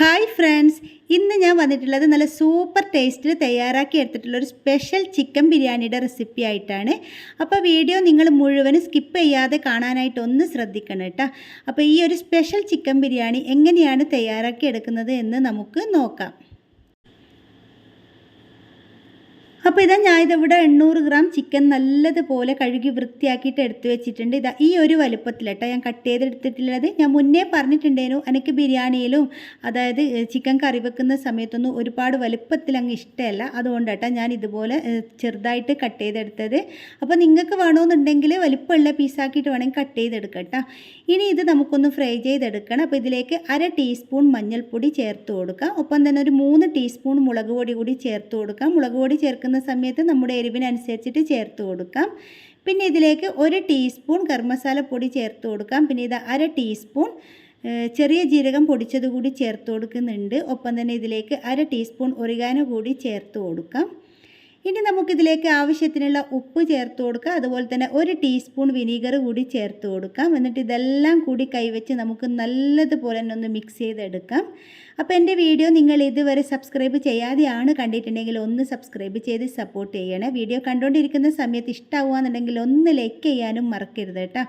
Hi friends ഇന്ന് ഞാൻ വന്നിട്ടുള്ളത് നല്ല സൂപ്പർ ടേസ്റ്റിൽ തയ്യാറാക്കി എടുത്തിട്ടുള്ള ഒരു സ്പെഷ്യൽ ചിക്കൻ ബിരിയാണിയുടെ റെസിപ്പി ആയിട്ടാണ്. അപ്പോൾ വീഡിയോ നിങ്ങൾ മുഴുവനും സ്കിപ്പ് ചെയ്യാതെ കാണാനായിട്ട് ഒന്ന് ശ്രദ്ധിക്കണം കേട്ടോ. അപ്പോൾ ഈ ഒരു സ്പെഷ്യൽ ചിക്കൻ ബിരിയാണി എങ്ങനെയാണ് തയ്യാറാക്കി എടുക്കുന്നത് എന്ന് നമുക്ക് നോക്കാം. അപ്പോൾ ഇതാ ഞാൻ ഇതിവിടെ എണ്ണൂറ് ഗ്രാം ചിക്കൻ നല്ലതുപോലെ കഴുകി വൃത്തിയാക്കിയിട്ട് എടുത്തു വെച്ചിട്ടുണ്ട്. ഇതാ ഈ ഒരു വലുപ്പത്തിലട്ടോ ഞാൻ കട്ട് ചെയ്തെടുത്തിട്ടുള്ളത് ഞാൻ മുന്നേ പറഞ്ഞിട്ടുണ്ടേനു എനിക്ക് ബിരിയാണിയിലും അതായത് ചിക്കൻ കറി വെക്കുന്ന സമയത്തൊന്നും ഒരുപാട് വലുപ്പത്തിൽ അങ്ങ് ഇഷ്ടമല്ല. അതുകൊണ്ടാട്ടോ ഞാൻ ഇതുപോലെ ചെറുതായിട്ട് കട്ട് ചെയ്തെടുത്തത്. അപ്പോൾ നിങ്ങൾക്ക് വേണമെന്നുണ്ടെങ്കിൽ വലുപ്പമുള്ള പീസാക്കിയിട്ട് വേണമെങ്കിൽ കട്ട് ചെയ്തെടുക്കട്ടോ. ഇനി ഇത് നമുക്കൊന്ന് ഫ്രൈ ചെയ്തെടുക്കണം. അപ്പോൾ ഇതിലേക്ക് അര ടീസ്പൂൺ മഞ്ഞൾപ്പൊടി ചേർത്ത് കൊടുക്കാം. ഒപ്പം തന്നെ ഒരു മൂന്ന് ടീസ്പൂൺ മുളക് കൂടി ചേർത്ത് കൊടുക്കാം. മുളക് പൊടി ചേർക്കുന്ന സമയത്ത് നമ്മുടെ എരിവിനനുസരിച്ചിട്ട് ചേർത്ത് കൊടുക്കാം. പിന്നെ ഇതിലേക്ക് ഒരു ടീസ്പൂൺ ഗർമസാല പൊടി ചേർത്ത് കൊടുക്കാം. പിന്നെ ഇത് അര ടീസ്പൂൺ ചെറിയ ജീരകം പൊടിച്ചത് കൂടി ചേർത്ത് കൊടുക്കുന്നുണ്ട്. ഒപ്പം തന്നെ ഇതിലേക്ക് അര ടീസ്പൂൺ ഒറിഗാനോ കൂടി ചേർത്ത് കൊടുക്കാം. ഇനി നമുക്കിതിലേക്ക് ആവശ്യത്തിനുള്ള ഉപ്പ് ചേർത്ത് കൊടുക്കുക. അതുപോലെ തന്നെ ഒരു ടീസ്പൂൺ വിനീഗർ കൂടി ചേർത്ത് കൊടുക്കാം. എന്നിട്ട് ഇതെല്ലാം കൂടി കൈവച്ച് നമുക്ക് നല്ലതുപോലെ തന്നെ ഒന്ന് മിക്സ് ചെയ്തെടുക്കാം. അപ്പോൾ എന്റെ വീഡിയോ നിങ്ങൾ ഇതുവരെ സബ്സ്ക്രൈബ് ചെയ്യാതെയാണ് കണ്ടിട്ടുണ്ടെങ്കിൽ ഒന്ന് സബ്സ്ക്രൈബ് ചെയ്ത് സപ്പോർട്ട് ചെയ്യണേ. വീഡിയോ കണ്ടുകൊണ്ടിരിക്കുന്ന സമയത്ത് ഇഷ്ടമാവുകയെന്നുണ്ടെങ്കിൽ ഒന്ന് ലൈക്ക് ചെയ്യാനും മറക്കരുത് കേട്ടോ.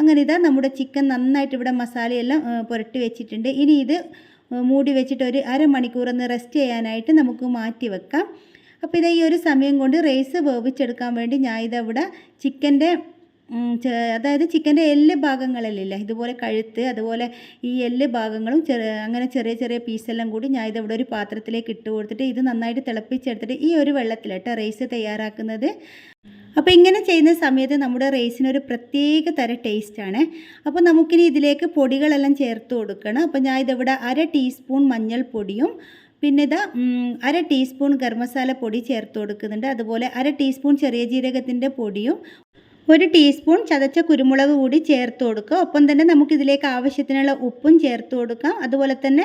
അങ്ങനെ ഇതാ നമ്മുടെ ചിക്കൻ നന്നായിട്ട് ഇവിടെ മസാലയെല്ലാം പുരട്ടി വെച്ചിട്ടുണ്ട്. ഇനി ഇത് മൂടി വെച്ചിട്ട് ഒരു അരമണിക്കൂർ ഒന്ന് റെസ്റ്റ് ചെയ്യാനായിട്ട് നമുക്ക് മാറ്റി വെക്കാം. അപ്പോൾ ഇത് ഈ ഒരു സമയം കൊണ്ട് റൈസ് വേവിച്ചെടുക്കാൻ വേണ്ടി ഞാൻ ഇതവിടെ ചിക്കന്റെ അതായത് ചിക്കന്റെ എല്ല് ഭാഗങ്ങളല്ലേ ഇതുപോലെ കഴുത്ത് അതുപോലെ ഈ എല്ല് ഭാഗങ്ങളും ചെറിയ അങ്ങനെ ചെറിയ ചെറിയ പീസെല്ലാം കൂടി ഞാൻ ഇതവിടെ ഒരു പാത്രത്തിലേക്ക് ഇട്ട് കൊടുത്തിട്ട് ഇത് നന്നായിട്ട് തിളപ്പിച്ചെടുത്തിട്ട് ഈ ഒരു വെള്ളത്തിലിട്ട് റൈസ് തയ്യാറാക്കുന്നത്. അപ്പോൾ ഇങ്ങനെ ചെയ്യുന്ന സമയത്ത് നമ്മുടെ റൈസിനൊരു പ്രത്യേക തര ടേസ്റ്റാണ് അപ്പോൾ നമുക്കിനി ഇതിലേക്ക് പൊടികളെല്ലാം ചേർത്ത് കൊടുക്കണം. അപ്പോൾ ഞാൻ ഇതിവിടെ അര ടീസ്പൂൺ മഞ്ഞൾപ്പൊടിയും പിന്നെ ഇതാ അര ടീസ്പൂൺ ഗരം മസാല പൊടി ചേർത്ത് കൊടുക്കുന്നുണ്ട്. അതുപോലെ അര ടീസ്പൂൺ ചെറിയ ജീരകത്തിന്റെ പൊടിയും ഒരു ടീസ്പൂൺ ചതച്ച കുരുമുളക് കൂടി ചേർത്ത് കൊടുക്കുക. ഒപ്പം തന്നെ നമുക്കിതിലേക്ക് ആവശ്യത്തിനുള്ള ഉപ്പും ചേർത്ത് കൊടുക്കാം. അതുപോലെ തന്നെ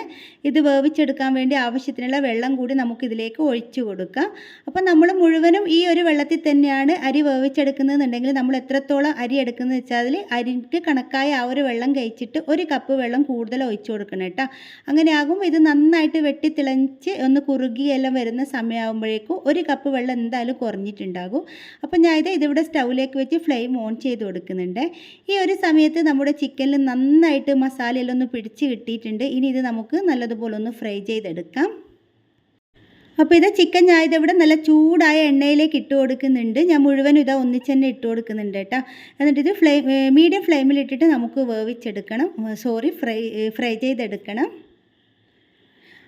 ഇത് വേവിച്ചെടുക്കാൻ വേണ്ടി ആവശ്യത്തിനുള്ള വെള്ളം കൂടി നമുക്കിതിലേക്ക് ഒഴിച്ചു കൊടുക്കാം. അപ്പോൾ നമ്മൾ മുഴുവനും ഈ ഒരു വെള്ളത്തിൽ തന്നെയാണ് അരി വേവിച്ചെടുക്കുന്നതെന്നുണ്ടെങ്കിൽ നമ്മൾ എത്രത്തോളം അരി എടുക്കുന്നത് വെച്ചാൽ അരിക്ക് കണക്കായ ആ ഒരു വെള്ളം കഴിച്ചിട്ട് ഒരു കപ്പ് വെള്ളം കൂടുതൽ ഒഴിച്ചു കൊടുക്കണം കേട്ടോ. അങ്ങനെ ആകുമ്പോൾ ഇത് നന്നായിട്ട് വെട്ടി തിളച്ച് ഒന്ന് കുറുകിയെല്ലാം വരുന്ന സമയമാകുമ്പോഴേക്കും ഒരു കപ്പ് വെള്ളം എന്തായാലും കുറഞ്ഞിട്ടുണ്ടാകും. അപ്പോൾ ഞാൻ ഇത് ഇതിവിടെ സ്റ്റൗവിലേക്ക് വെച്ച് ഫ്ലെയിം ഓൺ ചെയ്ത് കൊടുക്കുന്നുണ്ട്. ഈ ഒരു സമയത്ത് നമ്മുടെ ചിക്കനിൽ നന്നായിട്ട് മസാലയെല്ലാം ഒന്ന് പിടിച്ച് കിട്ടിയിട്ടുണ്ട്. ഇനി ഇത് നമുക്ക് നല്ലതുപോലെ ഒന്ന് ഫ്രൈ ചെയ്തെടുക്കാം. അപ്പോൾ ഇത് ചിക്കൻ ഞാൻ ഇതിവിടെ നല്ല ചൂടായ എണ്ണയിലേക്ക് ഇട്ട് കൊടുക്കുന്നുണ്ട്. ഞാൻ മുഴുവൻ ഇതാ ഒന്നിച്ച് തന്നെ ഇട്ട് കൊടുക്കുന്നുണ്ട് കേട്ടോ. എന്നിട്ട് ഇത് ഫ്ലെയിം മീഡിയം ഫ്ലെയിമിൽ ഇട്ടിട്ട് നമുക്ക് വേവിച്ചെടുക്കണം. സോറി ഫ്രൈ ഫ്രൈ ചെയ്തെടുക്കണം.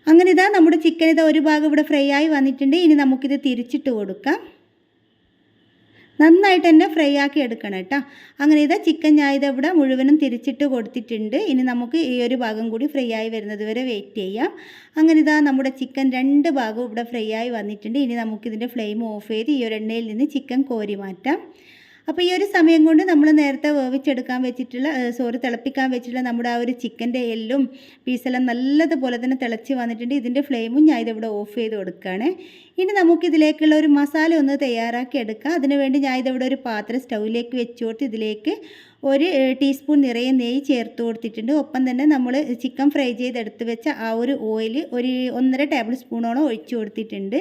അങ്ങനെ ഇതാ നമ്മുടെ ചിക്കൻ ഇതാ ഒരു ഭാഗം ഇവിടെ ഫ്രൈ ആയി വന്നിട്ടുണ്ട്. ഇനി നമുക്കിത് തിരിച്ചിട്ട് കൊടുക്കാം. നന്നായിട്ട് തന്നെ ഫ്രൈ ആക്കി എടുക്കണം കേട്ടോ. അങ്ങനെ ഇതാ ചിക്കൻ ഞാൻ ഇതവിടെ മുഴുവനും തിരിച്ചിട്ട് കൊടുത്തിട്ടുണ്ട്. ഇനി നമുക്ക് ഈ ഒരു ഭാഗം കൂടി ഫ്രൈ ആയി വരുന്നത് വരെ വെയിറ്റ് ചെയ്യാം. അങ്ങനെ ഇതാ നമ്മുടെ ചിക്കൻ രണ്ട് ഭാഗവും ഇവിടെ ഫ്രൈ ആയി വന്നിട്ടുണ്ട്. ഇനി നമുക്കിതിന്റെ ഫ്ലെയിം ഓഫ് ചെയ്ത് ഈ ഒരു എണ്ണയിൽ നിന്ന് ചിക്കൻ കോരി മാറ്റാം. അപ്പോൾ ഈ ഒരു സമയം കൊണ്ട് നമ്മൾ നേരത്തെ വേവിച്ചെടുക്കാൻ വെച്ചിട്ടുള്ള സോറി തിളപ്പിക്കാൻ വെച്ചിട്ടുള്ള നമ്മുടെ ആ ഒരു ചിക്കന്റെ എല്ലും പീസെല്ലാം നല്ലതുപോലെ തന്നെ തിളച്ച് വന്നിട്ടുണ്ട്. ഇതിന്റെ ഫ്ലെയിമും ഞാൻ ഇതിവിടെ ഓഫ് ചെയ്ത് കൊടുക്കുകയാണ്. ഇനി നമുക്കിതിലേക്കുള്ള ഒരു മസാല ഒന്ന് തയ്യാറാക്കി എടുക്കാം. അതിനുവേണ്ടി ഞാൻ ഇതിവിടെ ഒരു പാത്രം സ്റ്റൗവിലേക്ക് വെച്ച് കൊടുത്ത് ഇതിലേക്ക് ഒരു ടീസ്പൂൺ നിറയെ നെയ്യ് ചേർത്ത് കൊടുത്തിട്ടുണ്ട്. ഒപ്പം തന്നെ നമ്മൾ ചിക്കൻ ഫ്രൈ ചെയ്തെടുത്ത് വെച്ച ആ ഒരു ഓയിൽ ഒരു ഒന്നര ടേബിൾ സ്പൂണോളം ഒഴിച്ചു കൊടുത്തിട്ടുണ്ട്.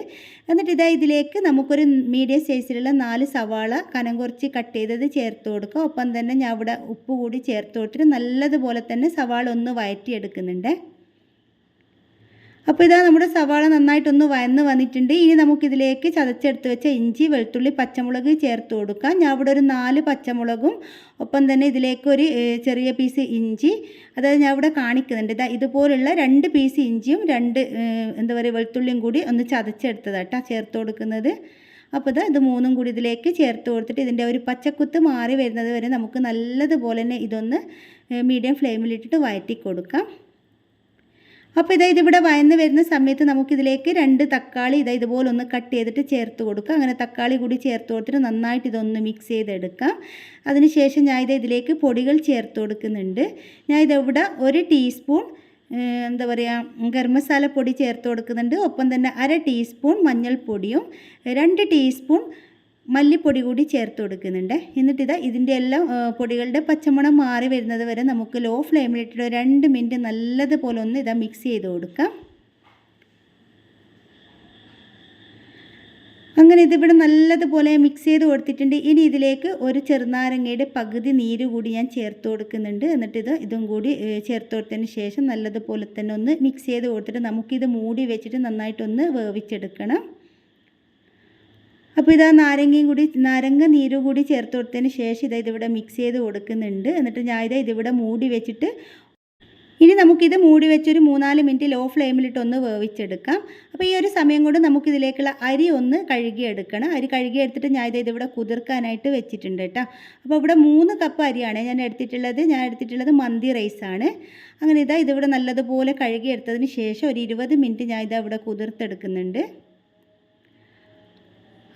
എന്നിട്ട് ഇതാ ഇതിലേക്ക് നമുക്കൊരു മീഡിയം സൈസിലുള്ള നാല് സവാള കനം കുറച്ച് കട്ട് ചെയ്തത് ചേർത്ത് കൊടുക്കുക. ഒപ്പം തന്നെ ഞാൻ ഇവിടെ ഉപ്പ് കൂടി ചേർത്ത് കൊടുത്തിട്ട് നല്ലതുപോലെ തന്നെ സവാള ഒന്ന് വഴറ്റിയെടുക്കുന്നുണ്ട് അപ്പോൾ ഇതാ നമ്മുടെ സവാള നന്നായിട്ടൊന്ന് വയന്ന് വന്നിട്ടുണ്ട്. ഇനി നമുക്കിതിലേക്ക് ചതച്ചെടുത്ത് വെച്ച ഇഞ്ചി വെളുത്തുള്ളി പച്ചമുളക് ചേർത്ത് കൊടുക്കാം. ഞാൻ ഇവിടെ ഒരു നാല് പച്ചമുളകും ഒപ്പം തന്നെ ഇതിലേക്ക് ഒരു ചെറിയ പീസ് ഇഞ്ചി. അതായത് ഞാൻ ഇവിടെ കാണിക്കുന്നുണ്ട്. ഇതാ ഇതുപോലുള്ള രണ്ട് പീസ് ഇഞ്ചിയും രണ്ട് എന്താ പറയുക വെളുത്തുള്ളിയും കൂടി ഒന്ന് ചതച്ചെടുത്തതാട്ടാ ചേർത്ത് കൊടുക്കുന്നത്. അപ്പോൾ ഇതാ ഇത് മൂന്നും കൂടി ഇതിലേക്ക് ചേർത്ത് കൊടുത്തിട്ട് ഇതിന്റെ ഒരു പച്ചക്കുത്ത് മാറി വരുന്നത് വരെ നമുക്ക് നല്ലതുപോലെ തന്നെ ഇതൊന്ന് മീഡിയം ഫ്ലെയിമിലിട്ടിട്ട് വഴറ്റി കൊടുക്കാം. അപ്പോൾ ഇതാ ഇതിവിടെ വയന്ന് വരുന്ന സമയത്ത് നമുക്കിതിലേക്ക് രണ്ട് തക്കാളി ഇതാ ഇതുപോലെ ഒന്ന് കട്ട് ചെയ്തിട്ട് ചേർത്ത് കൊടുക്കുക. അങ്ങനെ തക്കാളി കൂടി ചേർത്ത് കൊടുത്തിട്ട് നന്നായിട്ട് ഇതൊന്ന് മിക്സ് ചെയ്തെടുക്കാം. അതിനുശേഷം ഞാൻ ഇത് ഇതിലേക്ക് പൊടികൾ ചേർത്ത് കൊടുക്കുന്നുണ്ട്. ഞാൻ ഇതിവിടെ ഒരു ടീസ്പൂൺ എന്താ പറയുക ഗരം പൊടി ചേർത്ത് കൊടുക്കുന്നുണ്ട്. ഒപ്പം തന്നെ അര ടീസ്പൂൺ മഞ്ഞൾപ്പൊടിയും രണ്ട് ടീസ്പൂൺ മല്ലിപ്പൊടി കൂടി ചേർത്ത് കൊടുക്കുന്നുണ്ട്. എന്നിട്ട് ഇതാ ഇതിന്റെ എല്ലാം പൊടികളുടെ പച്ചമണം മാറി വരുന്നത് വരെ നമുക്ക് ലോ ഫ്ലെയിമിലിട്ടിട്ട് രണ്ട് മിനിറ്റ് നല്ലതുപോലെ ഒന്ന് ഇതാ മിക്സ് ചെയ്ത് കൊടുക്കാം. അങ്ങനെ ഇതിവിടെ നല്ലതുപോലെ മിക്സ് ചെയ്ത് കൊടുത്തിട്ടുണ്ട്. ഇനി ഇതിലേക്ക് ഒരു ചെറുനാരങ്ങയുടെ പകുതി നീര് കൂടി ഞാൻ ചേർത്ത് കൊടുക്കുന്നുണ്ട്. എന്നിട്ട് ഇത് ഇതും കൂടി ചേർത്ത് കൊടുത്തതിന് ശേഷം നല്ലതുപോലെ തന്നെ ഒന്ന് മിക്സ് ചെയ്ത് കൊടുത്തിട്ട് നമുക്കിത് മൂടി വെച്ചിട്ട് നന്നായിട്ടൊന്ന് വേവിച്ചെടുക്കണം. അപ്പോൾ ഇതാ നാരങ്ങയും കൂടി നാരങ്ങ നീരും കൂടി ചേർത്ത് കൊടുത്തതിന് ശേഷം ഇതാ ഇതിവിടെ മിക്സ് ചെയ്ത് കൊടുക്കുന്നുണ്ട്. എന്നിട്ട് ഞാൻ ഇതാ ഇതിവിടെ മൂടി വെച്ചിട്ട് ഇനി നമുക്കിത് മൂടി വെച്ചൊരു മൂന്നാൽ മിനിറ്റ് ലോ ഫ്ലെയിമിലിട്ട് ഒന്ന് വേവിച്ചെടുക്കാം. അപ്പോൾ ഈ ഒരു സമയം കൊണ്ട് നമുക്കിതിലേക്കുള്ള അരി ഒന്ന് കഴുകിയെടുക്കണം. അരി കഴുകിയെടുത്തിട്ട് ഞാൻ ഇത് ഇതിവിടെ കുതിർക്കാനായിട്ട് വെച്ചിട്ടുണ്ട് കേട്ടോ. അപ്പോൾ ഇവിടെ മൂന്ന് കപ്പ് അരിയാണ് ഞാൻ എടുത്തിട്ടുള്ളത്. ഞാൻ എടുത്തിട്ടുള്ളത് മന്തി റൈസാണ് അങ്ങനെ ഇതാ ഇതിവിടെ നല്ലതുപോലെ കഴുകിയെടുത്തതിന് ശേഷം ഒരു ഇരുപത് മിനിറ്റ് ഞാൻ ഇതാ ഇവിടെ കുതിർത്തെടുക്കുന്നുണ്ട്.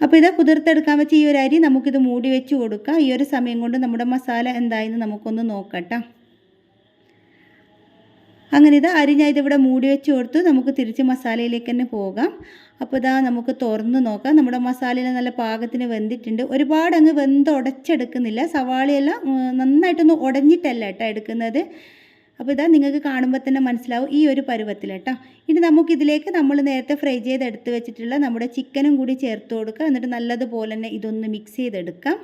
അപ്പോൾ ഇത് കുതിർത്തെടുക്കാൻ വെച്ച് ഈ ഒരു അരി നമുക്കിത് മൂടി വെച്ച് കൊടുക്കാം. ഈ ഒരു സമയം കൊണ്ട് നമ്മുടെ മസാല എന്തായെന്ന് നമുക്കൊന്ന് നോക്കട്ടോ. അങ്ങനെ ഇത് അരി ഞാൻ ഇതിവിടെ മൂടി വെച്ച് കൊടുത്ത്. നമുക്ക് തിരിച്ച് മസാലയിലേക്ക് തന്നെ പോകാം. അപ്പോൾ ഇതാ നമുക്ക് തുറന്ന് നോക്കാം. നമ്മുടെ മസാലയിൽ നല്ല പാകത്തിന് വെന്തിട്ടുണ്ട്. ഒരുപാട് അങ്ങ് വെന്ത് ഉടച്ചെടുക്കുന്നില്ല സവാളയെല്ലാം നന്നായിട്ടൊന്ന് ഉടഞ്ഞിട്ടല്ല കേട്ടോ എടുക്കുന്നത്. അപ്പോൾ ഇതാ നിങ്ങൾക്ക് കാണുമ്പോൾ തന്നെ മനസ്സിലാവും ഈ ഒരു പരുവത്തിൽ കേട്ടോ. ഇനി നമുക്കിതിലേക്ക് നമ്മൾ നേരത്തെ ഫ്രൈ ചെയ്ത് എടുത്ത് വെച്ചിട്ടുള്ള നമ്മുടെ ചിക്കനും കൂടി ചേർത്ത് കൊടുക്കുക എന്നിട്ട് നല്ലതുപോലെ തന്നെ ഇതൊന്ന് മിക്സ് ചെയ്തെടുക്കാം.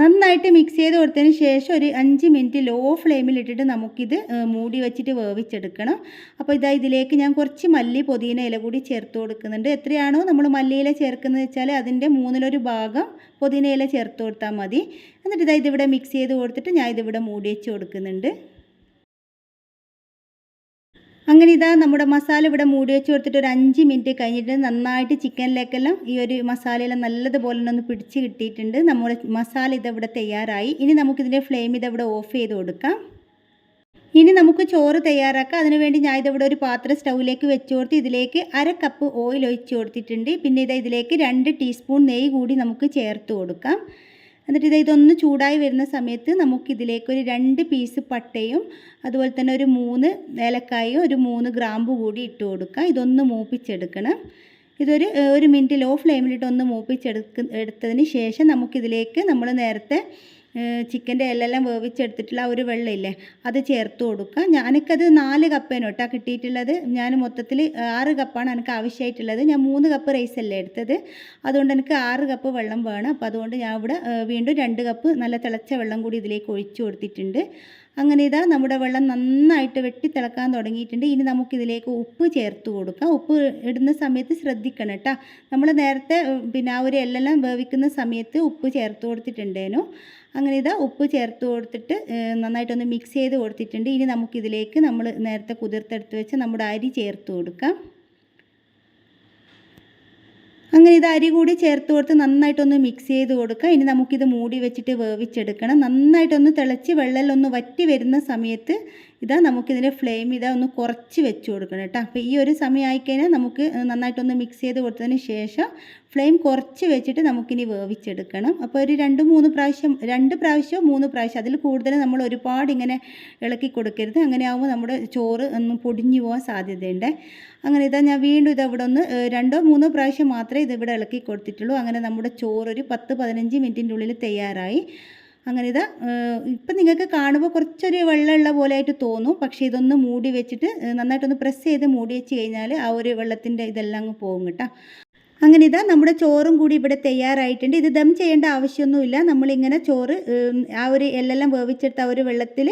നന്നായിട്ട് മിക്സ് ചെയ്ത് കൊടുത്തതിന് ശേഷം ഒരു അഞ്ച് മിനിറ്റ് ലോ ഫ്ലെയിമിൽ ഇട്ടിട്ട് നമുക്കിത് മൂടി വെച്ചിട്ട് വേവിച്ചെടുക്കണം. അപ്പോൾ ഇതാ ഇതിലേക്ക് ഞാൻ കുറച്ച് മല്ലി പുതിന ഇല കൂടി ചേർത്ത് കൊടുക്കുന്നുണ്ട്. എത്രയാണോ നമ്മൾ മല്ലിയില ചേർക്കുന്നത് വെച്ചാൽ അതിന്റെ മൂന്നിലൊരു ഭാഗം പൊതിന ഇല ചേർത്ത് കൊടുത്താൽ മതി. എന്നിട്ട് ഇതാ ഇതിവിടെ മിക്സ് ചെയ്ത് കൊടുത്തിട്ട് ഞാൻ ഇതിവിടെ മൂടി വെച്ച് കൊടുക്കുന്നുണ്ട്. അങ്ങനെ ഇതാ നമ്മുടെ മസാല ഇവിടെ മൂടി വെച്ച് കൊടുത്തിട്ട് ഒരു അഞ്ച് മിനിറ്റ് കഴിഞ്ഞിട്ട് നന്നായിട്ട് ചിക്കനിലേക്കെല്ലാം ഈ ഒരു മസാലയെല്ലാം നല്ലതുപോലെ ഒന്ന് പിടിച്ച് കിട്ടിയിട്ടുണ്ട്. നമ്മുടെ മസാല ഇതവിടെ തയ്യാറായി. ഇനി നമുക്കിതിന്റെ ഫ്ലെയിം ഇതവിടെ ഓഫ് ചെയ്ത് കൊടുക്കാം. ഇനി നമുക്ക് ചോറ് തയ്യാറാക്കാം. അതിനുവേണ്ടി ഞാൻ ഇതിവിടെ ഒരു പാത്രം സ്റ്റൗവിലേക്ക് വെച്ച് കൊടുത്ത് ഇതിലേക്ക് അര കപ്പ് ഓയിൽ ഒഴിച്ച് കൊടുത്തിട്ടുണ്ട്. പിന്നെ ഇത് ഇതിലേക്ക് രണ്ട് ടീസ്പൂൺ നെയ്യ് കൂടി നമുക്ക് ചേർത്ത് കൊടുക്കാം. എന്നിട്ട് ഇത് ഇതൊന്ന് ചൂടായി വരുന്ന സമയത്ത് നമുക്കിതിലേക്ക് ഒരു രണ്ട് പീസ് പട്ടയും അതുപോലെ തന്നെ ഒരു മൂന്ന് ഏലക്കായും ഒരു മൂന്ന് ഗ്രാമ്പു കൂടി ഇട്ട് കൊടുക്കുക. ഇതൊന്ന് മൂപ്പിച്ചെടുക്കണം. ഇതൊരു ഒരു മിനിറ്റ് ലോ ഫ്ലെയിമിലിട്ട് ഒന്ന് മൂപ്പിച്ചെടുക്ക എടുത്തതിന് ശേഷം നമുക്കിതിലേക്ക് നമ്മൾ നേരത്തെ ചിക്കന്റെ എല്ലെല്ലാം വേവിച്ചെടുത്തിട്ടുള്ള ഒരു വെള്ളമില്ലേ അത് ചേർത്ത് കൊടുക്കുക. ഞാനൊക്കത് നാല് കപ്പേനോ കേട്ടോ കിട്ടിയിട്ടുള്ളത്. ഞാൻ മൊത്തത്തിൽ ആറ് കപ്പാണ് എനിക്ക് ആവശ്യമായിട്ടുള്ളത്. ഞാൻ മൂന്ന് കപ്പ് റൈസ് അല്ലേ എടുത്തത്. അതുകൊണ്ട് എനിക്ക് ആറ് കപ്പ് വെള്ളം വേണം. അപ്പോൾ അതുകൊണ്ട് ഞാൻ ഇവിടെ വീണ്ടും രണ്ട് കപ്പ് നല്ല തിളച്ച വെള്ളം കൂടി ഇതിലേക്ക് ഒഴിച്ചു കൊടുത്തിട്ടുണ്ട്. അങ്ങനെ ഇതാ നമ്മുടെ വെള്ളം നന്നായിട്ട് വെട്ടി തിളക്കാൻ തുടങ്ങിയിട്ടുണ്ട്. ഇനി നമുക്കിതിലേക്ക് ഉപ്പ് ചേർത്ത് കൊടുക്കാം. ഉപ്പ് ഇടുന്ന സമയത്ത് ശ്രദ്ധിക്കണം കേട്ടോ നമ്മൾ നേരത്തെ പിന്നെ ആ ഒരു എല്ലെല്ലാം വേവിക്കുന്ന സമയത്ത് ഉപ്പ് ചേർത്ത് കൊടുത്തിട്ടുണ്ടേനു. അങ്ങനെ ഇതാ ഉപ്പ് ചേർത്ത് കൊടുത്തിട്ട് നന്നായിട്ടൊന്ന് മിക്സ് ചെയ്ത് കൊടുത്തിട്ടുണ്ട്. ഇനി നമുക്കിതിലേക്ക് നമ്മൾ നേരത്തെ കുതിർത്തെടുത്ത് വെച്ച് നമ്മുടെ അരി ചേർത്ത് കൊടുക്കാം. അങ്ങനെ ഇത് അരി കൂടി ചേർത്ത് കൊടുത്ത് നന്നായിട്ടൊന്ന് മിക്സ് ചെയ്ത് കൊടുക്കുക. ഇനി നമുക്കിത് മൂടി വെച്ചിട്ട് വേവിച്ചെടുക്കണം. നന്നായിട്ടൊന്ന് തിളച്ച് വെള്ളമൊന്ന് വറ്റി വരുന്ന സമയത്ത് ഇതാ നമുക്കിതിന്റെ ഫ്ലെയിം ഇതാ ഒന്ന് കുറച്ച് വെച്ച് കൊടുക്കണം കേട്ടോ. അപ്പോൾ ഈ ഒരു സമയം ആയിക്കഴിഞ്ഞാൽ നമുക്ക് നന്നായിട്ടൊന്ന് മിക്സ് ചെയ്ത് കൊടുത്തതിന് ശേഷം ഫ്ലെയിം കുറച്ച് വെച്ചിട്ട് നമുക്കിനി വേവിച്ചെടുക്കണം. അപ്പോൾ ഒരു രണ്ട് മൂന്ന് പ്രാവശ്യം രണ്ട് പ്രാവശ്യം മൂന്ന് പ്രാവശ്യം അതിൽ കൂടുതൽ നമ്മൾ ഒരുപാട് ഇങ്ങനെ ഇളക്കി കൊടുക്കരുത്. അങ്ങനെ ആകുമ്പോൾ നമ്മുടെ ചോറ് ഒന്ന് പൊടിഞ്ഞു പോകാൻ സാധ്യതയുണ്ട്. അങ്ങനെ ഇതാ ഞാൻ വീണ്ടും ഇത് ഇവിടെ ഒന്ന് രണ്ടോ മൂന്നോ പ്രാവശ്യം മാത്രമേ ഇത് ഇവിടെ ഇളക്കി കൊടുത്തിട്ടുള്ളൂ. അങ്ങനെ നമ്മുടെ ചോറ് ഒരു പത്ത് പതിനഞ്ച് മിനിറ്റിന്റെ ഉള്ളിൽ തയ്യാറായി. അങ്ങനെ ഇതാ ഇപ്പം നിങ്ങൾക്ക് കാണുമ്പോൾ കുറച്ചൊരു വെള്ളമുള്ള പോലെ ആയിട്ട് തോന്നും. പക്ഷേ ഇതൊന്ന് മൂടി വെച്ചിട്ട് നന്നായിട്ടൊന്ന് പ്രസ് ചെയ്ത് മൂടി വെച്ച് കഴിഞ്ഞാൽ ആ ഒരു വെള്ളത്തിന്റെ ഇതെല്ലാം അങ്ങ് പോകും കേട്ടോ. അങ്ങനെ ഇതാ നമ്മുടെ ചോറും കൂടി ഇവിടെ തയ്യാറായിട്ടുണ്ട്. ഇത് ദം ചെയ്യേണ്ട ആവശ്യമൊന്നുമില്ല. നമ്മളിങ്ങനെ ചോറ് ആ ഒരു എല്ലെല്ലാം വേവിച്ചെടുത്ത ആ ഒരു വെള്ളത്തിൽ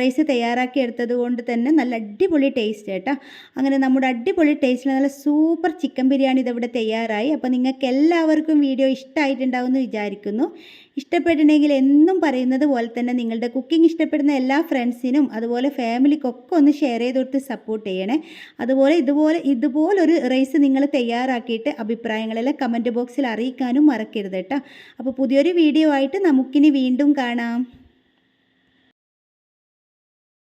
റൈസ് തയ്യാറാക്കി എടുത്തത് കൊണ്ട് തന്നെ നല്ല അടിപൊളി ടേസ്റ്റ് കേട്ടോ. അങ്ങനെ നമ്മുടെ അടിപൊളി ടേസ്റ്റിൽ നല്ല സൂപ്പർ ചിക്കൻ ബിരിയാണി ഇതിവിടെ തയ്യാറായി. അപ്പോൾ നിങ്ങൾക്ക് എല്ലാവർക്കും വീഡിയോ ഇഷ്ടമായിട്ടുണ്ടാവുമെന്ന് വിചാരിക്കുന്നു. ഇഷ്ടപ്പെട്ടിട്ടുണ്ടെങ്കിൽ എന്നും പറയുന്നത് പോലെ തന്നെ നിങ്ങളുടെ കുക്കിംഗ് ഇഷ്ടപ്പെടുന്ന എല്ലാ ഫ്രണ്ട്സിനും അതുപോലെ ഫാമിലിക്കൊക്കെ ഒന്ന് ഷെയർ ചെയ്ത് കൊടുത്ത് സപ്പോർട്ട് ചെയ്യണേ. അതുപോലെ ഇതുപോലെ ഇതുപോലൊരു റൈസ് നിങ്ങൾ തയ്യാറാക്കിയിട്ട് അഭിപ്രായങ്ങളെല്ലാം കമന്റ് ബോക്സിൽ അറിയിക്കാനും മറക്കരുത് കേട്ടോ. അപ്പോൾ പുതിയൊരു വീഡിയോ ആയിട്ട് നമുക്കിനി വീണ്ടും കാണാം.